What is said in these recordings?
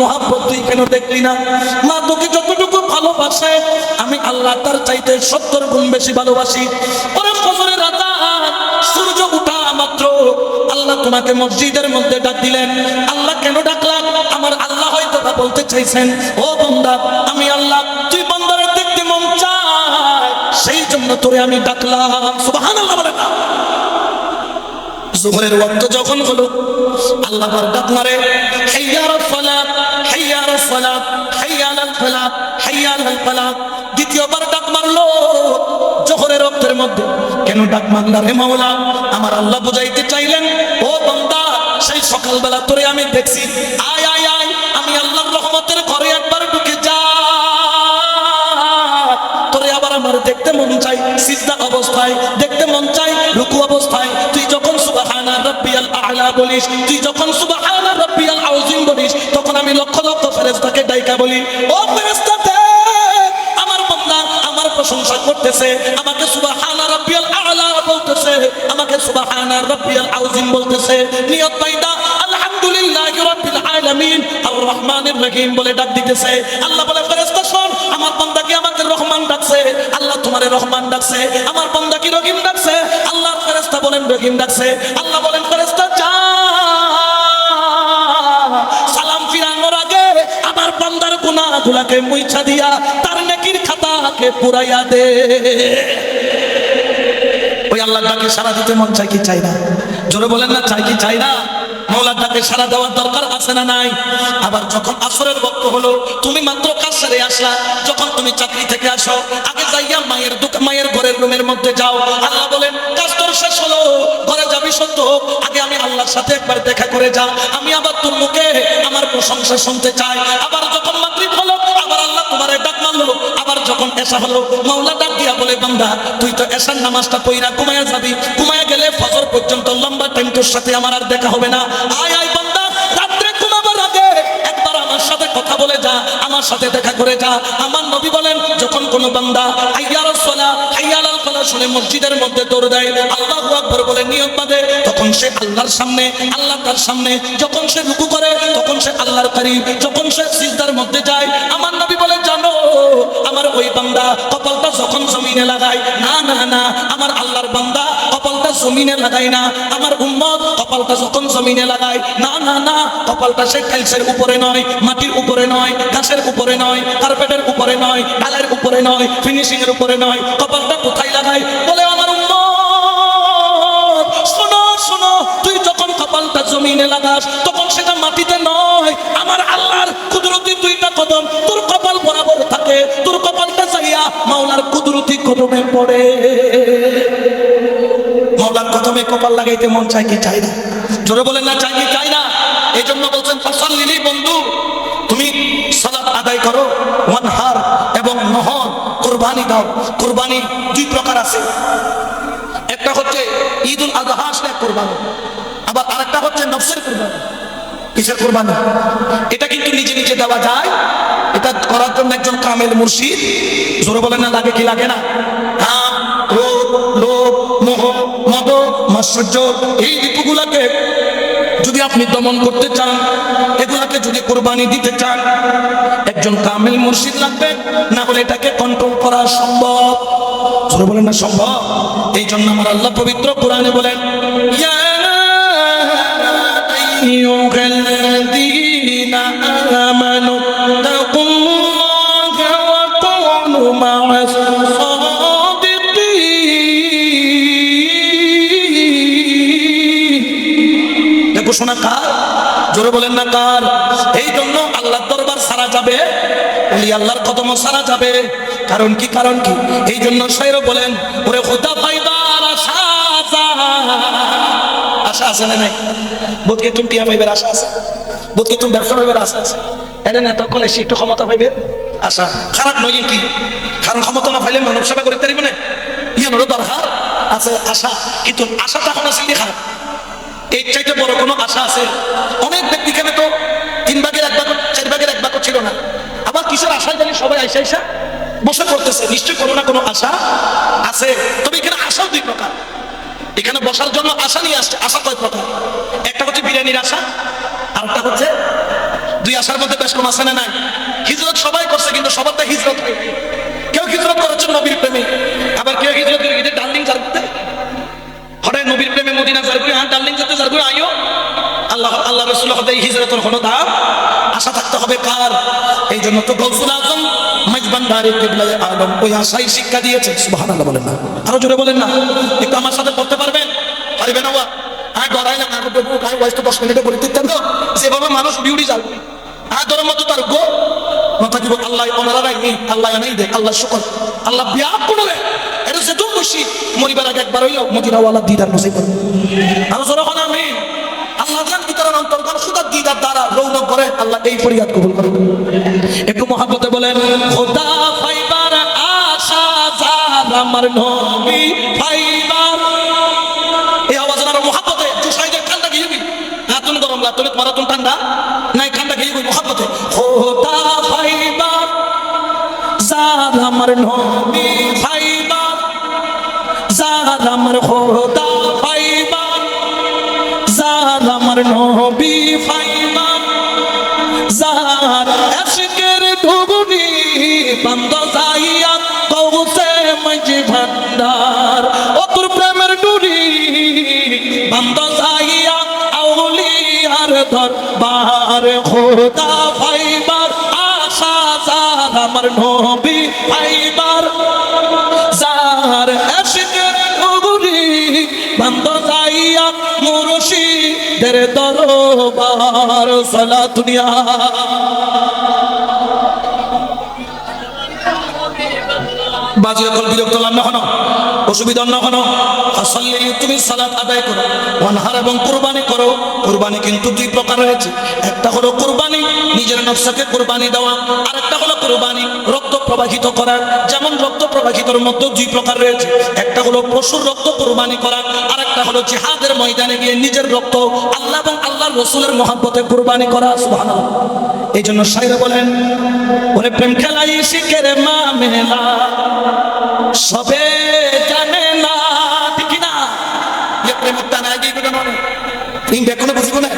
মহাব্বত তুই কেন দেখলি না? মা তোকে যতটুকু ভালোবাসে, আমি আল্লাহ তার চাইতে সত্তর গুণ বেশি ভালোবাসি। সূর্য উঠা মাত্র। আল্লাহ তোমাকে মসজিদের মধ্যে ডাক দিলেন। আল্লাহ কেন ডাকলাম আমার আল্লাহ হয়তো বলতে চাইছেন, ও বন্দা, আমি আল্লাহ তুই দেখতে মন সেই জন্য তোরে আমি ডাকলাম। সুবহানাল্লাহ বলে না জোহরের ওয়াক্ত যখন হলো, আল্লাহ ডাক মারে। আমার আল্লাহ বুঝাইতে চাইলেন, ও বান্দা, সেই সকালবেলা তোরে আমি দেখছি। আয় আয় আয়, আমি আল্লাহর রহমতের ঘরে একবার ঢুকে যা। তোরে আবার আমার দেখতে মন চাই, সিজদা অবস্থায়, দেখতে মন চাই, রুকু অবস্থায়। তুই যখন সুবহানা রাব্বিয়াল আ'লা বলিস, তুই যখন সুবহানা রাব্বিয়াল আযীম বলিস আমি লক্ষ লক্ষ ফেরেশতাকে ডাইকা বলি ও ফেরেশতা দেখ, আমার বান্দা আমার প্রশংসা করতেছে আমাকে সুবহানা রাব্বিয়াল আ'লা বলতেছে আমাকে সুবহানা রাব্বিয়াল আযীম বলতেছে নিয়ত বাইদা আলহামদুলিল্লাহি রাব্বিল আলামিন। আর রহমানির রহিম বলে ডাক দিতেছে আল্লাহ বলে ফেরেশতা শোন আমার বান্দা কি আমাকে রহমান ডাকছে? আল্লাহ তোমারে রহমান ডাকছে আমার বান্দা কি রহিম ডাকছে? আল্লাহ ফেরেশতা বলেন রহিম ডাকছে। আল্লাহ গুনাহগুলোকে মুইছা দিয়া তার নেকির খাতাকে পুরাইয়া দে। ওই আল্লাহ ডাকে সারা দিতে মন চাই কি চাই না? জোরে বলেন না চাই কি চাই না? মৌলার ডাকে সারা দেওয়ার দরকার আছে না নাই? আবার যখন আসরের বক্ত হলো, তুমি মাত্র কাজ সেরে আসলা? যখন তুমি চাকরি থেকে আসো, আগে যাইয়া মায়ের দোকান, মায়ের ঘরের রুমের মধ্যে যাও। আল্লাহ বলেন, কাজ তোর শেষ হলো, ঘরে যাবি সত্য হোক আগে আমি আল্লাহর সাথে একবার দেখা করে যা। আমি আবার তোর মুখে আমার প্রশংসা শুনতে চাই। আবার যখন মাতৃ হলো, আবার আল্লাহ তোমার ডাক মারলো। আবার যখন এসা হলো, মাওলা ডাক দিয়া বলে, বান্দা, তুই তো এসার নামাজটা কইরা ঘুমায়া যাবি। ঘুমায়া গেলে ফজর পর্যন্ত লম্বা টাইম তোর সাথে আমার আর দেখা হবে না। আয় আয়, বান্দা, রাত্রে ঘুমাবার আগে একবার আমার সাথে কথা বলে যা, আমার সাথে দেখা করে যা। আমার নবী বলেন, যখন কোন বান্দা হাইয়াল সালাহ ফালাহ শুনে মসজিদের মধ্যে দৌড় দেয়, আল্লাহু আকবার বলে নিয়ত বাঁধে, তখন সে আল্লাহর সামনে, আল্লাহ তার সামনে, যখন সে রুকু করে, তখন সে আল্লাহর করিব যখন সে সিজদার মধ্যে যায়, আমার নবী বলে, জানো, আমার ওই বান্দা কপালটা যখন জমিনে লাগায়, না না না, আমার আল্লাহর বান্দা কপালটা জমিনে লাগায় না, আমার উম্মত কপালটা যখন জমিনে লাগায়, না না না, কপালটা সে টাইলসের উপরে নয়, মাটির উপরে নয়, ঘাসের উপরে নয়, কার্পেটের উপরে নয়, ডালের উপরে নয় ফিনিশিং এর উপরে নয়, কপালটা কোথায় লাগায় বলে, আমার শোনো শোনো, তুই যখন কপালটা জমিনে লাগাস, তখন সেটা মাটিতে নয়। আমার আল্লাহর কুদরতি দুইটা কদম, তোর কপাল বরাবর থাকে, তোর কপালটা চাইয়া মাওলার কুদরতি কদমে পড়ে। মাওলার কদমে কপাল লাগাইতে মন চাই কি চাই না? জোরে বলেন না চাই কি চাই না এই জন্য বলছেন ফসল লিলি বন্ধু তুমি সালাত আদায় করো ওয়ানহার এবং নহর কুরবানি দাও। কুরবানি দুই প্রকার আছে। একটা হচ্ছে ঈদ উল আজহা আসলে কোরবানি। আবার আরেকটা হচ্ছে নফসের কোরবানি। কিসের কোরবানি? এটা কিন্তু নিজে নিজে দেওয়া যায়। এটা করার জন্য একজন কামেল মুর্শিদ। জোরে বলেন না, লাগে কি লাগে না? কাম ক্রোধ লোভ, মোহ, মদ মাশ্চর্য এই ঋতুগুলাকে যদি আপনি দমন করতে চান, এগুলাকে যদি কোরবানি দিতে চান, একজন কামিল মুর্শিদ লাগবে, না হলে এটাকে কন্ট্রোল করা সম্ভব। ধরে বলেন না সম্ভব? এই জন্য আমার আল্লাহ পবিত্র কোরআনে বলেন, ইয়া শোনা কার? জোরে বলেন না কার? এই জন্য আল্লাহর দরবার সারা যাবে ওলি আল্লাহর কদম সারা যাবে। কারণ কি কারণ কি? এই জন্য শৈর বলেন, ওরে খোদা পাইবার আশা। আশা আছে না নাই? বোধকে তুমি টিয়া পাইবার আশা আছে? বোধকে তুমি ব্যবসা আশা আছে? এটা না, তখন এসে একটু ক্ষমতা আশা। খারাপ নয় কি? কারণ ক্ষমতা না পাইলে মানব সেবা করতে পারিব না? দরকার আছে আশা। কিন্তু আশা তখন আছে খারাপ। এর চাইতে বড় কোনো আশা আছে? অনেক ব্যক্তি এখানে তো তিন ভাগের এক ভাগ, চার ভাগের এক ভাগ ছিল না। আবার কিসের আশায় জানি সবাই আইসা আইসা বসে পড়তেছে, নিশ্চয় কোনো না কোনো আশা আছে। তবে এখানে আশাও দুই প্রকার। এখানে বসার জন্য আশা নিয়ে আসছে। আশা কয় প্রকার? একটা হচ্ছে বিরিয়ানির আশা আর একটা হচ্ছে দুই আশার মধ্যে বেশ কম আছে না নাই? হিজরত সবাই করছে, কিন্তু সবার সবারটা হিজরত কেউ হিজরত করেছে নবীর প্রেমে আবার কেউ হিজরত করে গেছে ডার্লিং যার করতে হঠাৎ নবীর প্রেমে মদিনা হ্যাঁ ডার্লিং আল্লাহ আল্লাহ রসুল আশা থাকতে হবে কার? এই জন্য তো গৌসুল আজম আলম ওই আশাই শিক্ষা দিয়েছে। বলেন না। আরও জোরে বলেন না। একটু আমার সাথে পড়তে পারবেন? পারবেন না হ্যাঁ গড়াই না কাকু কাকু বয়স তো দশ মিনিটে বলে দিতেন তো। যেভাবে মানুষ বিউটি যাবে ধর্ম মতো তার গো। মাথা দিব, আল্লাহ ওনারা রাখনি আল্লাহ নাই দে, আল্লাহ শুকর। আল্লাহ বিয়া করে এটা সে তুম খুশি মরিবার আগে একবার হইল মদিনাওয়ালা দিদার নসিব করে। আরও হন আমি। আল্লাহ জান ভিতরে অন্তর্গণ খুদার দিদার দ্বারা রৌনক করে, আল্লাহ এই ফরিয়াদ কবুল করে একটু মহাব্বতে বলেন, খোদা ফাইবার আশা যার আমার নবী ফাইবার। এই আওয়াজ আরও মহাব্বতে জুসাইদের ঠান্ডা গিয়ে হাতুন গরম লা তুমি তোমার ঠান্ডা। নাই এখানটা গিয়ে গই মহাব্বতে, খোদা ফাইবার যার আমার নবী ফাইবার যার আমার খোদা ফাইবার যার আমার নবী ফাইবা যার আশিকের ডুবুনি বন্ধ ফাইবার আশা যার, আমার নবী ফাইবার। যার আশিকের ডুবুনি বন্ধ যাইয়া মুর্শিদের দরবার সালা দুনিয়া হনো অসুবিধা হন তুমি আদায় করো। এবং কোরবানি করো। কোরবানি কিন্তু দুই প্রকার রয়েছে। একটা হলো কুরবানি নিজের নকশাকে কোরবানি দেওয়া আর একটা হলো কোরবানি, রক্ত প্রবাহিত করা। যেমন রক্ত প্রবাহিতর মধ্যে দুই প্রকার রয়েছে। একটা হলো পশুর রক্ত কোরবানি করা আর একটা হলো জিহাদের ময়দানে গিয়ে নিজের রক্ত আল্লাহ এবং আল্লাহর রসুলের মহাব্বতে কোরবানি করা, সুবহানাল্লাহ। এই জন্য সাইরা বলেন ওরে প্রেম খেলাই শিখের মা মেলা, সবে জানে না, ঠিক না যে প্রেমের টানা এগিয়ে গেল নয় তুমি বেকনে বুঝিব না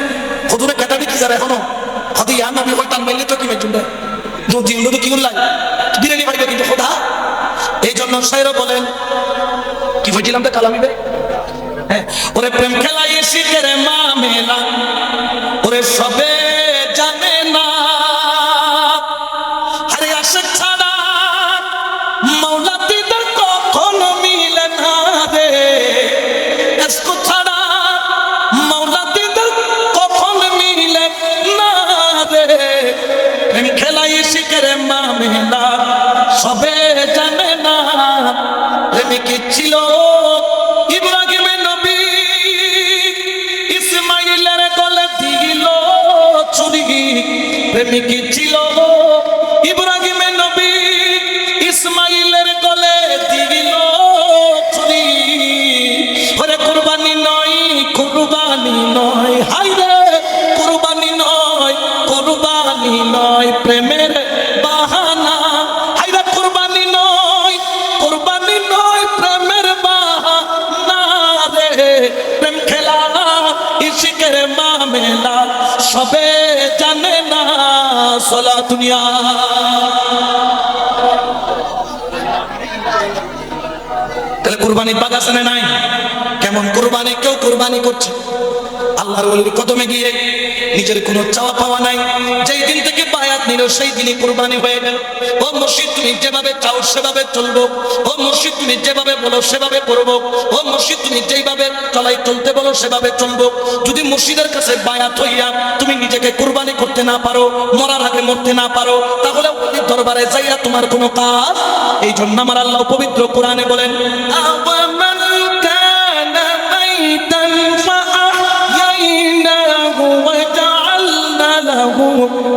কদুরে কেটা দেখি যার এখনও? নবী হল টান মাইলে তো কি মেচুন দেয় জিন্দু তো কি উল্লাই বিরিয়ানি পাইবে কিন্তু খোদা। এই জন্য সাইরা বলেন, কি বুঝিলাম তো কালামিবে হ্যাঁ ওরে প্রেম খেলাই শিখের মা মেলা, ওরে সবে মা মেলা সবে জানে না প্রেমিক ছিল ইব্রাহিমের নবী। ইসমাইলের গলে দিল চুরি প্রেমিক ইশিকের মামেলা সবে জানে না সলা দুনিয়া। তাহলে কুরবানির বাগ আছে না নাই? কেমন কুরবানি? কেউ কুরবানি করছে? আল্লাহর ওলির কদমে গিয়ে নিজের কোনো চাওয়া পাওয়া নাই। যেই দিন থেকে বায়াত নিল, সেই দিনই কুরবানি হয়ে গেল। ও মুর্শিদ, তুমি যেভাবে চাও সেভাবে চলবো। ও মুর্শিদ, তুমি যেভাবে বলো সেভাবে করব। ও মুর্শিদ, তুমি যেইভাবে চলাই চলতে বলো সেভাবে চলবো। যদি মুর্শিদের কাছে বায়াত হইয়া তুমি নিজেকে কুরবানি করতে না পারো, মরার আগে মরতে না পারো, তাহলে দরবারে যাইয়া তোমার কোনো কাজ? এই জন্য আমার আল্লাহ পবিত্র কোরআনে বলেন algum